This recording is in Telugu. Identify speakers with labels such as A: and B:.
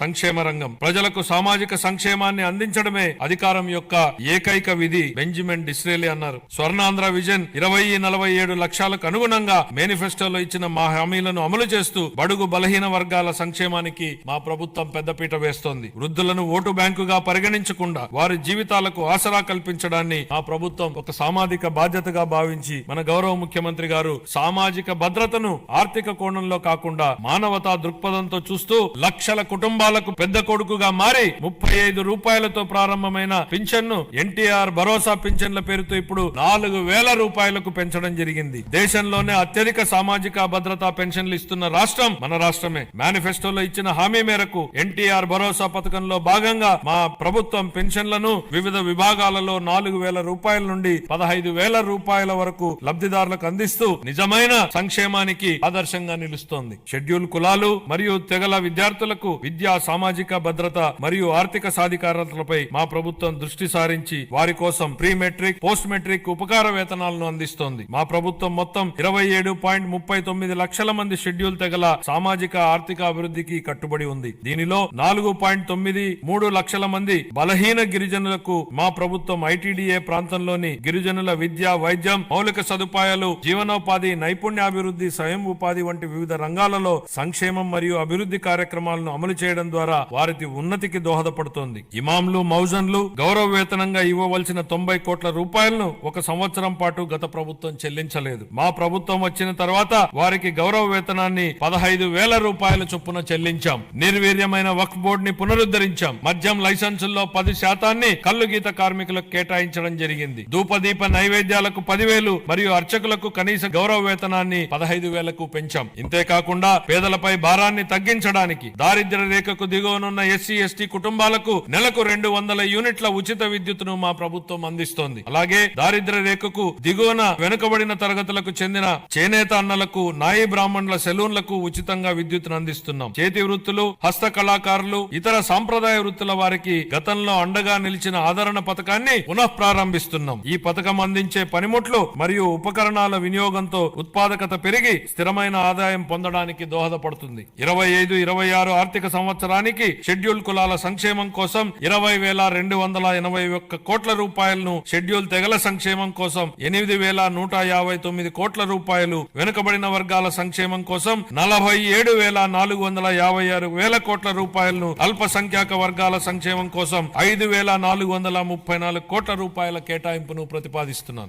A: సంక్షేమ రంగం. ప్రజలకు సామాజిక సంక్షేమాన్ని అందించడమే అధికారం యొక్క ఏకైక విధి బెంజమిన్ డిస్రేలి అన్నారు. స్వర్ణాంధ్ర విజన్ ఇరవై నలభై ఏడు లక్ష్యాలకు అనుగుణంగా మేనిఫెస్టోలో ఇచ్చిన మా హామీలను అమలు చేస్తూ బడుగు బలహీన వర్గాల సంక్షేమానికి మా ప్రభుత్వం పెద్దపీట వేస్తోంది. వృద్ధులను ఓటు బ్యాంకుగా పరిగణించకుండా వారి జీవితాలకు ఆసరా కల్పించడాన్ని మా ప్రభుత్వం ఒక సామాజిక బాధ్యతగా భావించి మన గౌరవ ముఖ్యమంత్రి గారు సామాజిక భద్రతను ఆర్థిక కోణంలో కాకుండా మానవతా దృక్పథంతో చూస్తూ లక్షల కుటుంబ కుటుంబాలకు పెద్ద కొడుకుగా మారి ముప్పై ఐదు రూపాయలతో ప్రారంభమైన పింఛన్ను ఎన్టీఆర్ భరోసా పింఛన్ల పేరుతో ఇప్పుడు నాలుగు వేల రూపాయలకు పెంచడం జరిగింది. దేశంలోనే అత్యధిక సామాజిక భద్రతా పెన్షన్లు ఇస్తున్న రాష్ట్రం మన రాష్ట్రమే. మేనిఫెస్టోలో ఇచ్చిన హామీ మేరకు ఎన్టీఆర్ భరోసా పథకంలో భాగంగా మా ప్రభుత్వం పెన్షన్లను వివిధ విభాగాలలో నాలుగు వేల రూపాయల నుండి పదహైదు వేల రూపాయల వరకు లబ్ధిదారులకు అందిస్తూ నిజమైన సంక్షేమానికి ఆదర్శంగా నిలుస్తోంది. షెడ్యూల్ కులాలు మరియు తెగల విద్యార్థులకు విద్యా సామాజిక భద్రత మరియు ఆర్థిక సాధికారతలపై మా ప్రభుత్వం దృష్టి సారించి వారి కోసం ప్రీ మెట్రిక్ పోస్ట్ మెట్రిక్ ఉపకార వేతనాలను అందిస్తోంది. మా ప్రభుత్వం మొత్తం ఇరవై ఏడు పాయింట్ ముప్పై తొమ్మిది లక్షల మంది షెడ్యూల్ తెగల సామాజిక ఆర్థిక అభివృద్ధికి కట్టుబడి ఉంది. దీనిలో నాలుగు పాయింట్ తొమ్మిది మూడు లక్షల మంది బలహీన గిరిజనులకు మా ప్రభుత్వం ఐటీడీఏ ప్రాంతంలోని గిరిజనుల విద్య వైద్యం మౌలిక సదుపాయాలు జీవనోపాధి నైపుణ్యాభివృద్ధి స్వయం ఉపాధి వంటి వివిధ రంగాలలో సంక్షేమం మరియు అభివృద్ధి కార్యక్రమాలను అమలు చేయడం ద్వారా వారికి ఉన్నతికి దోహదపడుతోంది. ఇమాంలు మౌజన్లు గౌరవ వేతనంగా ఇవ్వవలసిన తొంభై కోట్ల రూపాయలను ఒక సంవత్సరం పాటు గత ప్రభుత్వం చెల్లించలేదు. మా ప్రభుత్వం వచ్చిన తర్వాత వారికి గౌరవ వేతనాన్ని పదహైదు వేల రూపాయల చొప్పున చెల్లించాం. నిర్వీర్యమైన వక్ఫ్ బోర్డు ని పునరుద్ధరించాం. మద్యం లైసెన్సుల్లో పది శాతాన్ని కళ్ళు గీత కార్మికులకు కేటాయించడం జరిగింది. ధూపదీప నైవేద్యాలకు పదివేలు మరియు అర్చకులకు కనీస గౌరవ వేతనాన్ని పదహైదు వేలకు పెంచాం. ఇంతేకాకుండా పేదలపై భారాన్ని తగ్గించడానికి దారిద్ర్య రేఖకు దిగువనున్న ఎస్సీ ఎస్టీ కుటుంబాలకు నెలకు రెండు వందల యూనిట్ల ఉచిత విద్యుత్తును మా ప్రభుత్వం అందిస్తోంది. అలాగే దారిద్ర రేఖకు దిగువన వెనుకబడిన తరగతులకు చెందిన చేనేత అన్నలకు నాయి బ్రాహ్మణుల సెలూన్లకు ఉచితంగా విద్యుత్తును అందిస్తున్నాం. చేతి వృత్తులు హస్త కళాకారులు ఇతర సాంప్రదాయ వృత్తుల వారికి గతంలో అండగా నిలిచిన ఆదరణ పథకాన్ని పునః ప్రారంభిస్తున్నాం. ఈ పథకం అందించే పనిముట్లు మరియు ఉపకరణాల వినియోగంతో ఉత్పాదకత పెరిగి స్థిరమైన ఆదాయం పొందడానికి దోహదపడుతుంది. ఇరవై ఐదు ఇరవై ఆరు ఆర్థిక సంవత్సరం సంవత్సరానికి షెడ్యూల్ కులాల సంక్షేమం కోసం ఇరవై వేల రెండు వందల ఎనభై ఒక్క కోట్ల రూపాయలను షెడ్యూల్ తెగల సంక్షేమం కోసం ఎనిమిది వేల నూట యాభై తొమ్మిది కోట్ల రూపాయలు వెనుకబడిన వర్గాల సంక్షేమం కోసం నలభై ఏడు వేల నాలుగు వందల యాభై ఆరు వేల కోట్ల రూపాయలను అల్పసంఖ్యాక వర్గాల సంక్షేమం కోసం ఐదు వేల నాలుగు వందల ముప్పై నాలుగు కోట్ల రూపాయల కేటాయింపును ప్రతిపాదిస్తున్నారు